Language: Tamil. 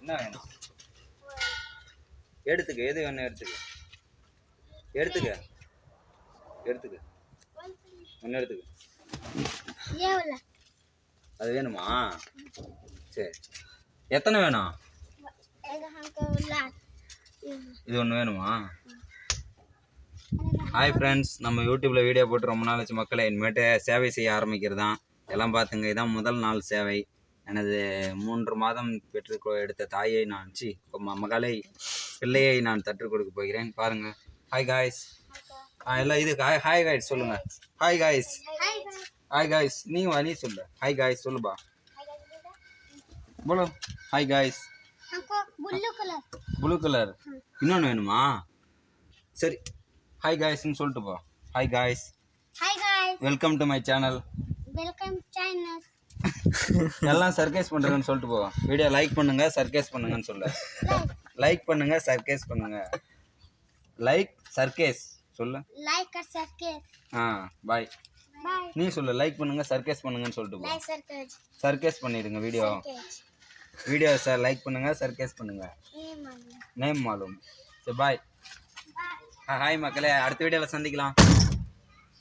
என்ன வேணும்? எடுத்துக்க எது வேணும் எடுத்துக்க. எடுத்துக்க. எடுத்துக்க. ஒன்று எடுத்துக்க. அது வேணுமா? சரி. எத்தனை வேணும்? இது ஒன்று வேணுமா? ஹாய் ஃப்ரெண்ட்ஸ் நம்ம யூடியூப்பில் வீடியோ போட்டு ரொம்ப நாள் ஆச்சு மக்களை. இனிமேட்டு சேவை செய்ய ஆரம்பிக்கிறது தான் எல்லாம் பார்த்துங்க. இதான் முதல் நாள் சேவை. எனது மூன்று மாதம் பெற்று எடுத்த தாயை நான் சி மகளை பிள்ளையை நான் தற்றுக் கொடுக்க போகிறேன். பாருங்கள் ஹாய் காய்ஸ் எல்லாம் இது ஹாய் ஹாய் காய்ஸ் சொல்லுங்கள் ஹாய் காய்ஸ் ஹாய் காய்ஸ் நீ வா நீ சொல்லு. ஹாய் காய்ஸ் சொல்லுப்பா போலோ ஹாய் காய்ஸ் ப்ளூ கலர் இன்னொன்று வேணுமா? சரி. ஹாய் காய்ஸ்னு சொல்லிட்டு போ. Hi guys welcome to my channel welcome channel எல்லாம் சர்க்கேஸ் பண்ணுறேன்னு சொல்லிட்டு போவோம் வீடியோ லைக் பண்ணுங்க சர்க்கேஸ் பண்ணுங்கன்னு சொல்லு. லைக் பண்ணுங்க சர்க்கேஸ் பண்ணுங்க. லைக் சர்க்கேஸ் சொல்லு. லைக் சர்க்கேஸ் ஆ பாய் நீ சொல்லு லைக் பண்ணுங்க சர்க்கேஸ் பண்ணுங்கன்னு சொல்லிட்டு போ. சர்க்கேஸ் பண்ணிடுங்க வீடியோ வீடியோ சார் லைக் பண்ணுங்க சர்க்கேஸ் பண்ணுங்க. நேம் மாலும் சரி பாய் ஹாய் மக்களே அடுத்த வீடியோவில் சந்திக்கலாம்.